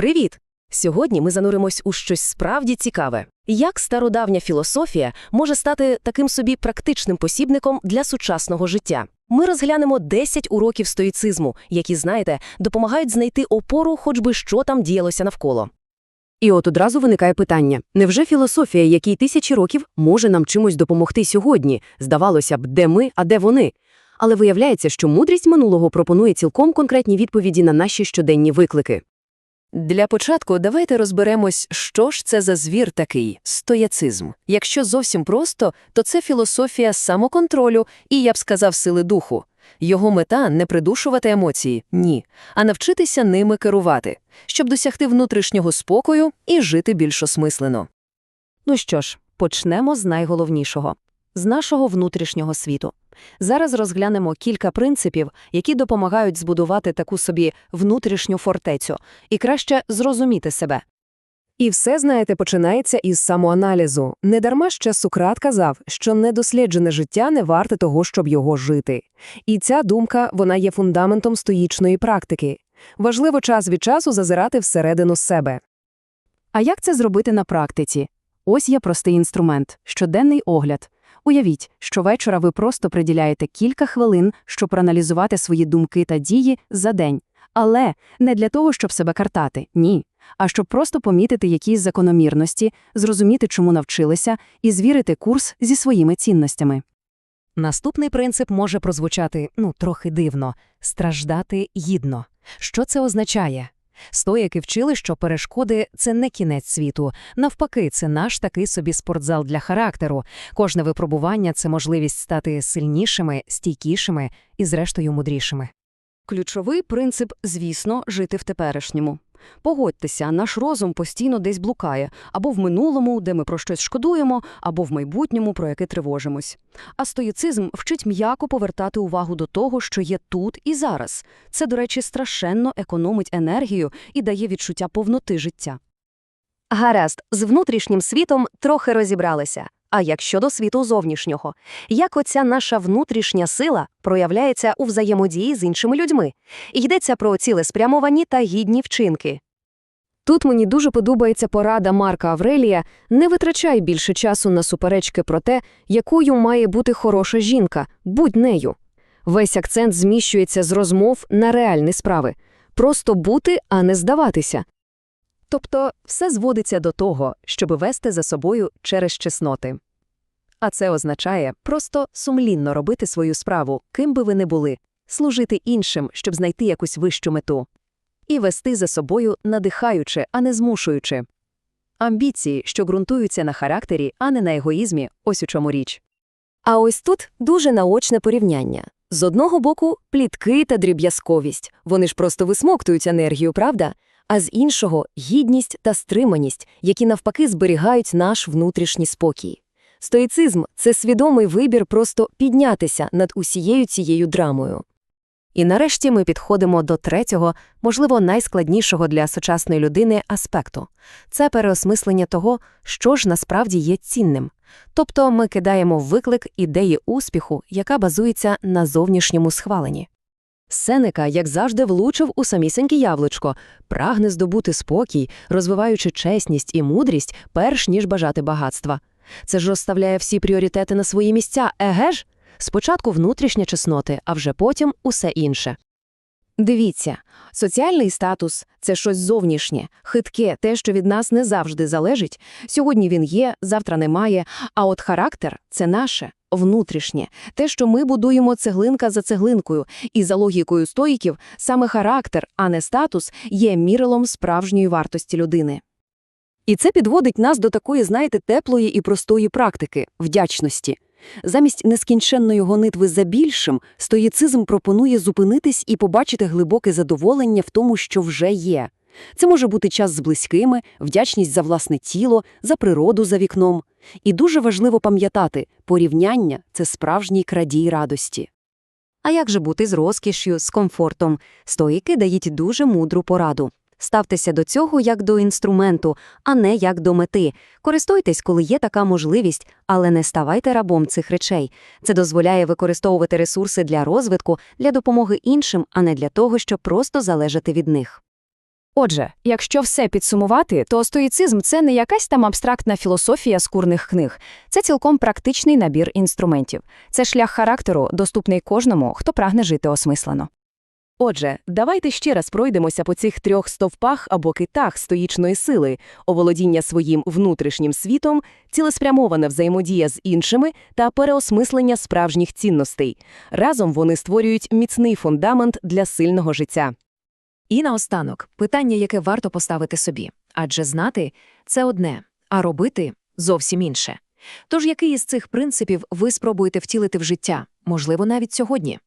Привіт! Сьогодні ми зануримось у щось справді цікаве. Як стародавня філософія може стати таким собі практичним посібником для сучасного життя? Ми розглянемо 10 уроків стоїцизму, які, знаєте, допомагають знайти опору, хоч би що там діялося навколо. І от одразу виникає питання: невже філософія, якій тисячі років, може нам чимось допомогти сьогодні? Здавалося б, де ми, а де вони? Але виявляється, що мудрість минулого пропонує цілком конкретні відповіді на наші щоденні виклики. Для початку давайте розберемось, що ж це за звір такий – стояцизм. Якщо зовсім просто, то це філософія самоконтролю і, я б сказав, сили духу. Його мета – не придушувати емоції, ні, а навчитися ними керувати, щоб досягти внутрішнього спокою і жити більш осмислено. Ну що ж, почнемо з найголовнішого – з нашого внутрішнього світу. Зараз розглянемо кілька принципів, які допомагають збудувати таку собі внутрішню фортецю і краще зрозуміти себе. І все, знаєте, починається із самоаналізу. Недарма ще Сократ казав, що недосліджене життя не варте того, щоб його жити. І ця думка, вона є фундаментом стоїчної практики. Важливо час від часу зазирати всередину себе. А як це зробити на практиці? Ось є простий інструмент – щоденний огляд. Уявіть, що вечора ви просто приділяєте кілька хвилин, щоб проаналізувати свої думки та дії за день. Але не для того, щоб себе картати, ні, а щоб просто помітити якісь закономірності, зрозуміти, чому навчилися, і звірити курс зі своїми цінностями. Наступний принцип може прозвучати, ну, трохи дивно – страждати гідно. Що це означає? Стоїки вчили, що перешкоди – це не кінець світу. Навпаки, це наш такий собі спортзал для характеру. Кожне випробування – це можливість стати сильнішими, стійкішими і, зрештою, мудрішими. Ключовий принцип, звісно, жити в теперішньому. Погодьтеся, наш розум постійно десь блукає, або в минулому, де ми про щось шкодуємо, або в майбутньому, про яке тривожимось. А стоїцизм вчить м'яко повертати увагу до того, що є тут і зараз. Це, до речі, страшенно економить енергію і дає відчуття повноти життя. Гаразд, з внутрішнім світом трохи розібралися. А як щодо світу зовнішнього? Як оця наша внутрішня сила проявляється у взаємодії з іншими людьми? Йдеться про цілеспрямовані та гідні вчинки. Тут мені дуже подобається порада Марка Аврелія «Не витрачай більше часу на суперечки про те, якою має бути хороша жінка, будь нею». Весь акцент зміщується з розмов на реальні справи. Просто бути, а не здаватися. Тобто все зводиться до того, щоби вести за собою через чесноти. А це означає просто сумлінно робити свою справу, ким би ви не були, служити іншим, щоб знайти якусь вищу мету. І вести за собою надихаючи, а не змушуючи. Амбіції, що ґрунтуються на характері, а не на егоїзмі, ось у чому річ. А ось тут дуже наочне порівняння. З одного боку – плітки та дріб'язковість. Вони ж просто висмоктують енергію, правда? А з іншого – гідність та стриманість, які навпаки зберігають наш внутрішній спокій. Стоїцизм – це свідомий вибір просто піднятися над усією цією драмою. І нарешті ми підходимо до третього, можливо, найскладнішого для сучасної людини аспекту – це переосмислення того, що ж насправді є цінним. Тобто ми кидаємо виклик ідеї успіху, яка базується на зовнішньому схваленні. Сенека, як завжди, влучив у самісіньке яблучко, прагне здобути спокій, розвиваючи чесність і мудрість, перш ніж бажати багатства. Це ж розставляє всі пріоритети на свої місця, еге ж? Спочатку внутрішні чесноти, а вже потім усе інше. Дивіться, соціальний статус – це щось зовнішнє, хитке, те, що від нас не завжди залежить. Сьогодні він є, завтра немає, а от характер – це наше, внутрішнє, те, що ми будуємо цеглинка за цеглинкою, і за логікою стоїків саме характер, а не статус, є мірилом справжньої вартості людини. І це підводить нас до такої, знаєте, теплої і простої практики – вдячності. Замість нескінченної гонитви за більшим, стоїцизм пропонує зупинитись і побачити глибоке задоволення в тому, що вже є. Це може бути час з близькими, вдячність за власне тіло, за природу за вікном. І дуже важливо пам'ятати, порівняння – це справжній крадій радості. А як же бути з розкішю, з комфортом? Стоїки дають дуже мудру пораду. Ставтеся до цього як до інструменту, а не як до мети. Користуйтесь, коли є така можливість, але не ставайте рабом цих речей. Це дозволяє використовувати ресурси для розвитку, для допомоги іншим, а не для того, щоб просто залежати від них. Отже, якщо все підсумувати, то стоїцизм – це не якась там абстрактна філософія скурних книг. Це цілком практичний набір інструментів. Це шлях характеру, доступний кожному, хто прагне жити осмислено. Отже, давайте ще раз пройдемося по цих трьох стовпах або китах стоїчної сили, оволодіння своїм внутрішнім світом, цілеспрямована взаємодія з іншими та переосмислення справжніх цінностей. Разом вони створюють міцний фундамент для сильного життя. І наостанок питання, яке варто поставити собі. Адже знати – це одне, а робити – зовсім інше. Тож який із цих принципів ви спробуєте втілити в життя, можливо, навіть сьогодні?